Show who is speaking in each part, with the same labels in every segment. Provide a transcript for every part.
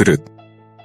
Speaker 1: 그릇.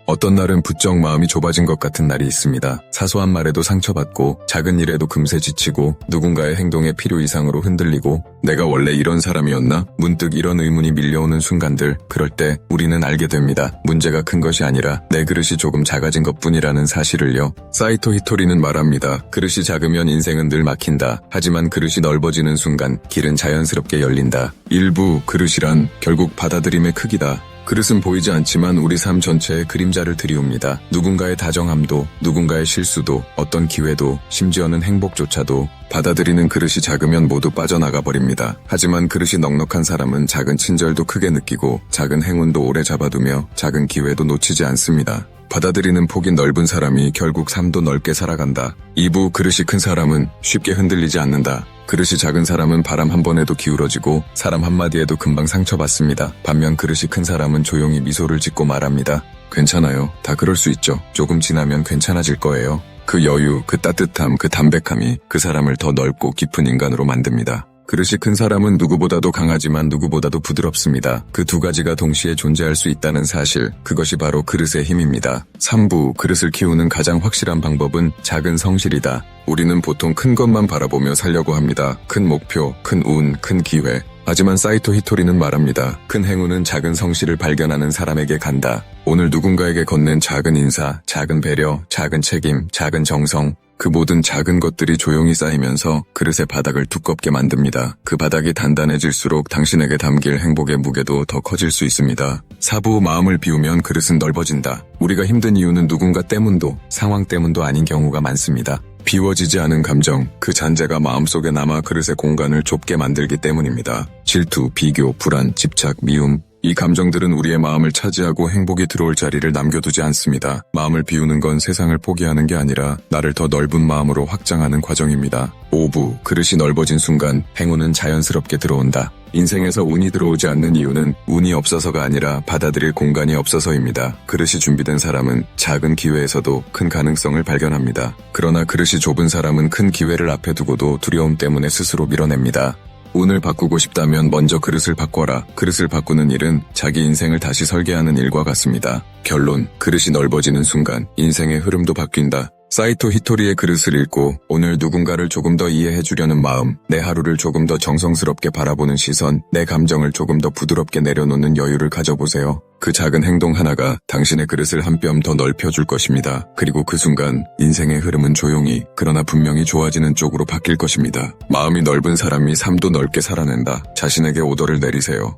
Speaker 1: 어떤 날은 부쩍 마음이 좁아진 것 같은 날이 있습니다. 사소한 말에도 상처받고 작은 일에도 금세 지치고 누군가의 행동에 필요 이상으로 흔들리고 내가 원래 이런 사람이었나? 문득 이런 의문이 밀려오는 순간들 그럴 때 우리는 알게 됩니다. 문제가 큰 것이 아니라 내 그릇이 조금 작아진 것 뿐이라는 사실을요. 사이토 히토리는 말합니다. 그릇이 작으면 인생은 늘 막힌다. 하지만 그릇이 넓어지는 순간 길은 자연스럽게 열린다. 일부 그릇이란 결국 받아들임의 크기다. 그릇은 보이지 않지만 우리 삶 전체의 그림자를 드리웁니다. 누군가의 다정함도, 누군가의 실수도, 어떤 기회도, 심지어는 행복조차도 받아들이는 그릇이 작으면 모두 빠져나가 버립니다. 하지만 그릇이 넉넉한 사람은 작은 친절도 크게 느끼고 작은 행운도 오래 잡아두며 작은 기회도 놓치지 않습니다. 받아들이는 폭이 넓은 사람이 결국 삶도 넓게 살아간다. 2부 그릇이 큰 사람은 쉽게 흔들리지 않는다. 그릇이 작은 사람은 바람 한 번에도 기울어지고 사람 한마디에도 금방 상처받습니다. 반면 그릇이 큰 사람은 조용히 미소를 짓고 말합니다. 괜찮아요. 다 그럴 수 있죠. 조금 지나면 괜찮아질 거예요. 그 여유, 그 따뜻함, 그 담백함이 그 사람을 더 넓고 깊은 인간으로 만듭니다. 그릇이 큰 사람은 누구보다도 강하지만 누구보다도 부드럽습니다. 그 두 가지가 동시에 존재할 수 있다는 사실, 그것이 바로 그릇의 힘입니다. 3부, 그릇을 키우는 가장 확실한 방법은 작은 성실이다. 우리는 보통 큰 것만 바라보며 살려고 합니다. 큰 목표, 큰 운, 큰 기회. 하지만 사이토 히토리는 말합니다. 큰 행운은 작은 성실을 발견하는 사람에게 간다. 오늘 누군가에게 건넨 작은 인사, 작은 배려, 작은 책임, 작은 정성, 그 모든 작은 것들이 조용히 쌓이면서 그릇의 바닥을 두껍게 만듭니다. 그 바닥이 단단해질수록 당신에게 담길 행복의 무게도 더 커질 수 있습니다. 사부 마음을 비우면 그릇은 넓어진다. 우리가 힘든 이유는 누군가 때문도 상황 때문도 아닌 경우가 많습니다. 비워지지 않은 감정, 그 잔재가 마음속에 남아 그릇의 공간을 좁게 만들기 때문입니다. 질투, 비교, 불안, 집착, 미움, 이 감정들은 우리의 마음을 차지하고 행복이 들어올 자리를 남겨두지 않습니다. 마음을 비우는 건 세상을 포기하는 게 아니라 나를 더 넓은 마음으로 확장하는 과정입니다. 5부, 그릇이 넓어진 순간 행운은 자연스럽게 들어온다. 인생에서 운이 들어오지 않는 이유는 운이 없어서가 아니라 받아들일 공간이 없어서입니다. 그릇이 준비된 사람은 작은 기회에서도 큰 가능성을 발견합니다. 그러나 그릇이 좁은 사람은 큰 기회를 앞에 두고도 두려움 때문에 스스로 밀어냅니다. 운을 바꾸고 싶다면 먼저 그릇을 바꿔라. 그릇을 바꾸는 일은 자기 인생을 다시 설계하는 일과 같습니다. 결론, 그릇이 넓어지는 순간 인생의 흐름도 바뀐다. 사이토 히토리의 그릇을 읽고 오늘 누군가를 조금 더 이해해 주려는 마음, 내 하루를 조금 더 정성스럽게 바라보는 시선, 내 감정을 조금 더 부드럽게 내려놓는 여유를 가져보세요. 그 작은 행동 하나가 당신의 그릇을 한 뼘 더 넓혀줄 것입니다. 그리고 그 순간 인생의 흐름은 조용히 그러나 분명히 좋아지는 쪽으로 바뀔 것입니다. 마음이 넓은 사람이 삶도 넓게 살아낸다. 자신에게 오더를 내리세요.